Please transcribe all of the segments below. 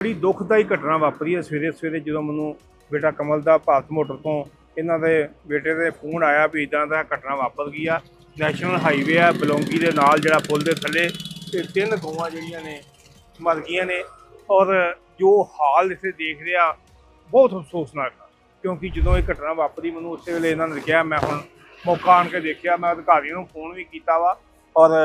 ਬੜੀ ਦੁਖਦਾਈ ਘਟਨਾ ਵਾਪਰੀ ਹੈ। ਸਵੇਰੇ ਸਵੇਰੇ ਜਦੋਂ ਮੈਨੂੰ ਬੇਟਾ ਕਮਲ ਦਾ ਭਾਰਤ ਮੋਟਰ ਤੋਂ ਇਹਨਾਂ ਦੇ ਬੇਟੇ ਦੇ ਫੋਨ ਆਇਆ ਵੀ ਇਦਾਂ ਦਾ ਘਟਨਾ ਵਾਪਰ ਗਈ ਆ। ਨੈਸ਼ਨਲ ਹਾਈਵੇ ਆ, ਬਲੌਂਗੀ ਦੇ ਨਾਲ ਜਿਹੜਾ ਪੁਲ ਦੇ ਥੱਲੇ ਤੇ ਤਿੰਨ ਗਊਆਂ ਜਿਹੜੀਆਂ ਨੇ ਮਰ ਗਈਆਂ ਨੇ ਔਰ ਜੋ ਹਾਲ ਇੱਥੇ ਦੇਖ ਰਿਹਾ ਬਹੁਤ ਅਫਸੋਸਨਾਕ ਆ। ਕਿਉਂਕਿ ਜਦੋਂ ਇਹ ਘਟਨਾ ਵਾਪਰੀ ਮੈਨੂੰ ਉਸੇ ਵੇਲੇ ਇਹਨਾਂ ਨੇ ਕਿਹਾ, ਮੈਂ ਹੁਣ ਮੌਕਾ ਆਣ ਕੇ ਦੇਖਿਆ, ਮੈਂ ਅਧਿਕਾਰੀਆਂ ਨੂੰ ਫੋਨ ਵੀ ਕੀਤਾ ਵਾ ਔਰ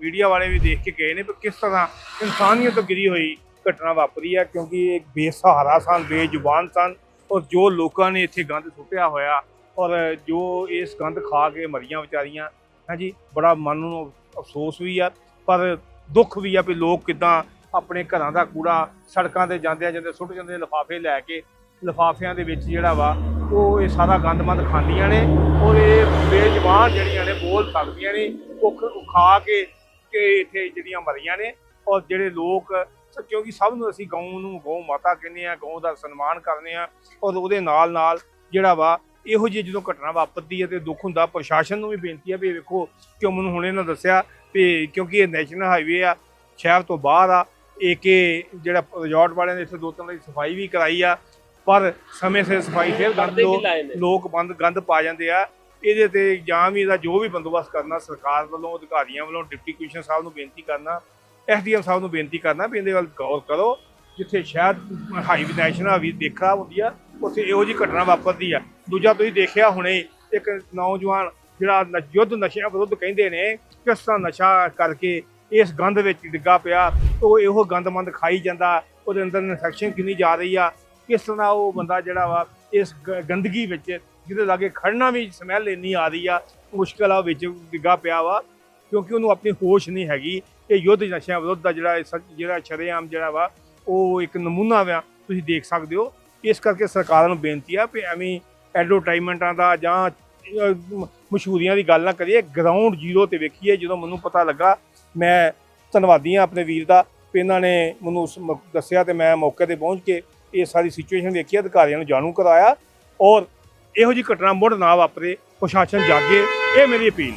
ਮੀਡੀਆ ਵਾਲੇ ਵੀ ਦੇਖ ਕੇ ਗਏ ਨੇ ਕਿ ਕਿਸ ਤਰ੍ਹਾਂ ਇਨਸਾਨੀਅਤ ਤੋਂ ਗਿਰੀ ਹੋਈ ਘਟਨਾ ਵਾਪਰੀ ਹੈ ਕਿਉਂਕਿ ਇਹ ਬੇਸਹਾਰਾ ਸਨ, ਬੇਜ਼ੁਬਾਨ ਸਨ ਔਰ ਜੋ ਲੋਕਾਂ ਨੇ ਇੱਥੇ ਗੰਦ ਸੁੱਟਿਆ ਹੋਇਆ ਔਰ ਜੋ ਇਸ ਗੰਦ ਖਾ ਕੇ ਮਰੀਆਂ ਵਿਚਾਰੀਆਂ ਹਾਂਜੀ ਬੜਾ ਮਨ ਨੂੰ ਅਫਸੋਸ ਵੀ ਆ, ਪਰ ਦੁੱਖ ਵੀ ਆ ਵੀ ਲੋਕ ਕਿਦਾਂ ਆਪਣੇ ਘਰਾਂ ਦਾ ਕੂੜਾ ਸੜਕਾਂ ਤੇ ਜਾਂਦੇ ਜਾਂਦੇ ਸੁੱਟ ਜਾਂਦੇ ਲਿਫਾਫੇ ਲੈ ਕੇ, ਲਿਫਾਫਿਆਂ ਦੇ ਵਿੱਚ ਜਿਹੜਾ ਵਾ, ਉਹ ਇਹ ਸਾਰਾ ਗੰਦਮੰਦ ਖਾਂਦੀਆਂ ਨੇ ਔਰ ਇਹ ਬੇਜ਼ਬਾਨ ਜਿਹੜੀਆਂ ਨੇ ਬੋਲ ਸਕਦੀਆਂ ਨੇ ਉਹ ਖਾ ਕੇ, ਕਿ ਇੱਥੇ ਜਿਹੜੀਆਂ ਮਰੀਆਂ ਨੇ ਔਰ ਜਿਹੜੇ ਲੋਕ ਕਿਉਂਕਿ ਸਭ ਨੂੰ ਅਸੀਂ ਗਊ ਨੂੰ ਗਊ ਮਾਤਾ ਕਹਿੰਦੇ ਆ ਗਊ ਦਾ ਸਨਮਾਨ ਕਰਦੇ ਆ ਔਰ ਉਹਦੇ ਨਾਲ ਨਾਲ ਜਿਹੜਾ ਵਾ ਇਹੋ ਜਿਹੀ ਜਦੋਂ ਘਟਨਾ ਵਾਪਰਦੀ ਹੈ ਤੇ ਦੁੱਖ ਹੁੰਦਾ ਪ੍ਰਸ਼ਾਸਨ ਨੂੰ ਵੀ ਬੇਨਤੀ ਹੈ ਵੀ ਵੇਖੋ ਕਿਉਂ ਮੈਨੂੰ ਹੁਣੇ ਨਾ ਦੱਸਿਆ ਵੀ ਕਿਉਂਕਿ ਇਹ ਨੈਸ਼ਨਲ ਹਾਈਵੇ ਆ ਸ਼ਹਿਰ ਤੋਂ ਬਾਹਰ ਆ ਏਕੇ ਜਿਹੜਾ ਰਿਜ਼ੋਰਟ ਵਾਲਿਆਂ ਨੇ ਇੱਥੇ ਦੋ ਤਿੰਨ ਵਾਰੀ ਸਫ਼ਾਈ ਵੀ ਕਰਾਈ ਆ ਪਰ ਸਮੇਂ ਸਿਰ ਸਫ਼ਾਈ ਫਿਰ ਕਰਦੇ ਲੋਕ ਬੰਦ ਗੰਦ ਪਾ ਜਾਂਦੇ ਆ ਇਹਦੇ ਤੇ ਜਾਂ ਵੀ ਇਹਦਾ ਜੋ ਵੀ ਬੰਦੋਬਸਤ ਕਰਨਾ ਸਰਕਾਰ ਵੱਲੋਂ ਅਧਿਕਾਰੀਆਂ ਵੱਲੋਂ ਡਿਪਟੀ ਕਮਿਸ਼ਨਰ ਸਾਹਿਬ ਨੂੰ ਬੇਨਤੀ ਕਰਨਾ ਐਸਡੀਐਮ ਸਾਹਿਬ ਨੂੰ ਬੇਨਤੀ ਕਰਨਾ ਵੀ ਇਹਦੇ ਵੱਲ ਗੌਰ ਕਰੋ, ਜਿੱਥੇ ਸ਼ਾਇਦ ਹਾਈਵੇ ਨੈਸ਼ਨਲ ਹਾਈਵੇ ਦੇਖਾ ਹੁੰਦੀ ਆ, ਉੱਥੇ ਇਹੋ ਜਿਹੀ ਘਟਨਾ ਵਾਪਰਦੀ ਆ। ਦੂਜਾ ਤੁਸੀਂ ਦੇਖਿਆ ਹੁਣੇ, ਇੱਕ ਨੌਜਵਾਨ ਜਿਹੜਾ ਯੁੱਧ ਨਸ਼ਿਆਂ ਵਿਰੁੱਧ ਕਹਿੰਦੇ ਨੇ, ਕਿਸ ਤਰ੍ਹਾਂ ਨਸ਼ਾ ਕਰਕੇ ਇਸ ਗੰਧ ਵਿੱਚ ਡਿੱਗਾ ਪਿਆ ਉਹ ਇਹੋ ਗੰਦਮੰਦ ਖਾਈ ਜਾਂਦਾ, ਉਹਦੇ ਅੰਦਰ ਇਨਫੈਕਸ਼ਨ ਕਿੰਨੀ ਜਾ ਰਹੀ ਆ, ਕਿਸ ਤਰ੍ਹਾਂ ਉਹ ਬੰਦਾ ਜਿਹੜਾ ਵਾ, ਇਸ ਗ- ਗੰਦਗੀ ਵਿੱਚ ਜਿਹਦੇ ਲਾਗੇ ਖੜਨਾ ਵੀ ਸਮੈਲ ਇੰਨੀ ਆ ਰਹੀ ਆ, ਮੁਸ਼ਕਲ ਆ ਵਿੱਚ ਡਿੱਗਾ ਪਿਆ ਵਾ। ਕਿਉਂਕਿ ਉਹਨੂੰ ਆਪਣੀ ਹੋਸ਼ ਨਹੀਂ ਹੈਗੀ ਇਹ ਯੁੱਧ ਨਸ਼ਿਆਂ ਵਿਰੁੱਧ ਦਾ ਜਿਹੜਾ ਜਿਹੜਾ ਸ਼ਰੇਆਮ ਜਿਹੜਾ ਵਾ, ਉਹ ਇੱਕ ਨਮੂਨਾ ਵਾ, ਤੁਸੀਂ ਦੇਖ ਸਕਦੇ ਹੋ। ਇਸ ਕਰਕੇ ਸਰਕਾਰਾਂ ਨੂੰ ਬੇਨਤੀ ਆ ਵੀ ਐਵੇਂ ਐਡਵਰਟਾਈਜ਼ਮੈਂਟਾਂ ਦਾ ਜਾਂ ਮਸ਼ਹੂਰੀਆਂ ਦੀ ਗੱਲ ਨਾ ਕਰੀਏ ਗਰਾਊਂਡ ਜ਼ੀਰੋ ਤੇ ਵੇਖੀਏ, ਜਦੋਂ ਮੈਨੂੰ ਪਤਾ ਲੱਗਾ, ਮੈਂ ਧੰਨਵਾਦੀ ਹਾਂ ਆਪਣੇ ਵੀਰ ਦਾ, ਵੀ ਇਹਨਾਂ ਨੇ ਮੈਨੂੰ ਉਸ ਦੱਸਿਆ ਤੇ ਮੈਂ ਮੌਕੇ ਤੇ ਪਹੁੰਚ ਕੇ ਇਹ ਸਾਰੀ ਸਿਚੁਏਸ਼ਨ ਦੇਖੀ ਅਧਿਕਾਰੀਆਂ ਨੂੰ ਜਾਣੂ ਕਰਾਇਆ। ਔਰ ਇਹੋ ਜਿਹੀ ਘਟਨਾ ਮੁੜ ਨਾ ਵਾਪਰੇ, ਪ੍ਰਸ਼ਾਸਨ ਜਾਗੇ, ਇਹ ਮੇਰੀ ਅਪੀਲ।